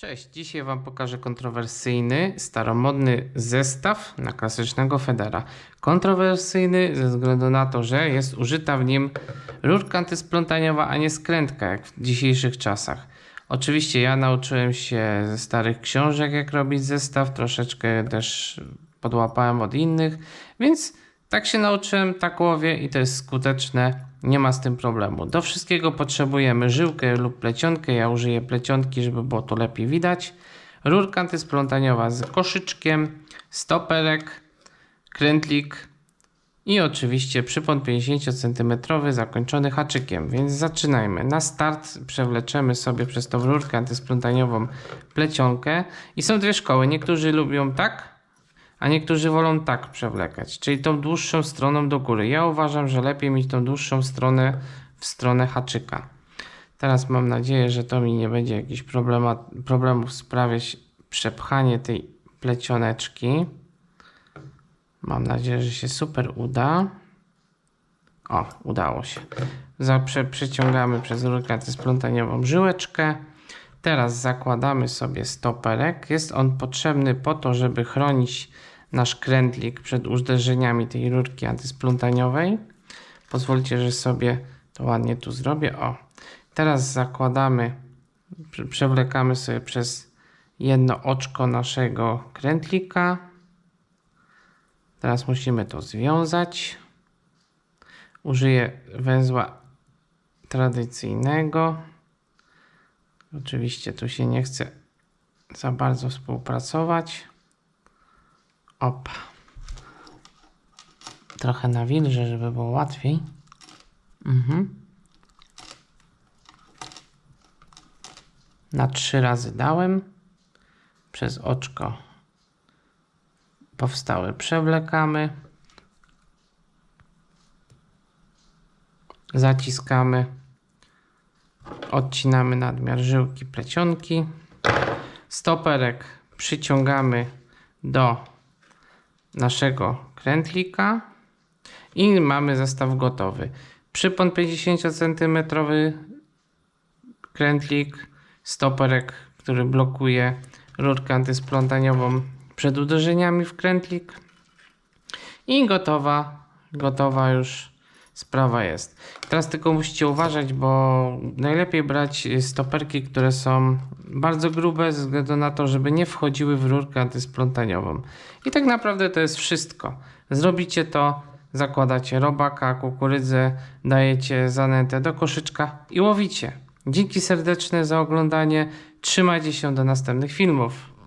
Cześć, dzisiaj Wam pokażę kontrowersyjny, staromodny zestaw na klasycznego Federa. Kontrowersyjny ze względu na to, że jest użyta w nim rurka antysplątaniowa, a nie skrętka jak w dzisiejszych czasach. Oczywiście ja nauczyłem się ze starych książek jak robić zestaw, troszeczkę też podłapałem od innych, więc tak się nauczyłem, tak łowię i to jest skuteczne, nie ma z tym problemu. Do wszystkiego potrzebujemy żyłkę lub plecionkę, ja użyję plecionki, żeby było to lepiej widać. Rurka antysplątaniowa z koszyczkiem, stoperek, krętlik i oczywiście przypon 50 cm zakończony haczykiem. Więc zaczynajmy. Na start przewleczemy sobie przez tą rurkę antysplątaniową plecionkę i są dwie szkoły. Niektórzy lubią tak, a niektórzy wolą tak przewlekać, czyli tą dłuższą stroną do góry. Ja uważam, że lepiej mieć tą dłuższą stronę w stronę haczyka. Teraz mam nadzieję, że to mi nie będzie jakichś problemów sprawiać przepchanie tej plecioneczki. Mam nadzieję, że się super uda. O, udało się. Za, prze, przeciągamy przez rurkę antysplątaniową żyłeczkę. Teraz zakładamy sobie stoperek. Jest on potrzebny po to, żeby chronić nasz krętlik przed uderzeniami tej rurki antysplątaniowej. Pozwólcie, że sobie to ładnie tu zrobię. O, teraz zakładamy, prze- przewlekamy sobie przez jedno oczko naszego krętlika. Teraz musimy to związać. Użyję węzła tradycyjnego. Oczywiście tu się nie chce za bardzo współpracować. Op. Trochę nawilżę, żeby było łatwiej. Mhm. Na trzy razy dałem. Przez oczko powstałe przewlekamy. Zaciskamy. Odcinamy nadmiar żyłki plecionki. Stoperek przyciągamy do naszego krętlika i mamy zestaw gotowy. Przypon 50 cm krętlik, stoperek, który blokuje rurkę antysplątaniową przed uderzeniami w krętlik i gotowa, gotowa już sprawa jest. Teraz tylko musicie uważać, bo najlepiej brać stoperki, które są bardzo grube, ze względu na to, żeby nie wchodziły w rurkę antysplątaniową. I tak naprawdę to jest wszystko. Zrobicie to, zakładacie robaka, kukurydzę, dajecie zanętę do koszyczka i łowicie. Dzięki serdeczne za oglądanie. Trzymajcie się do następnych filmów.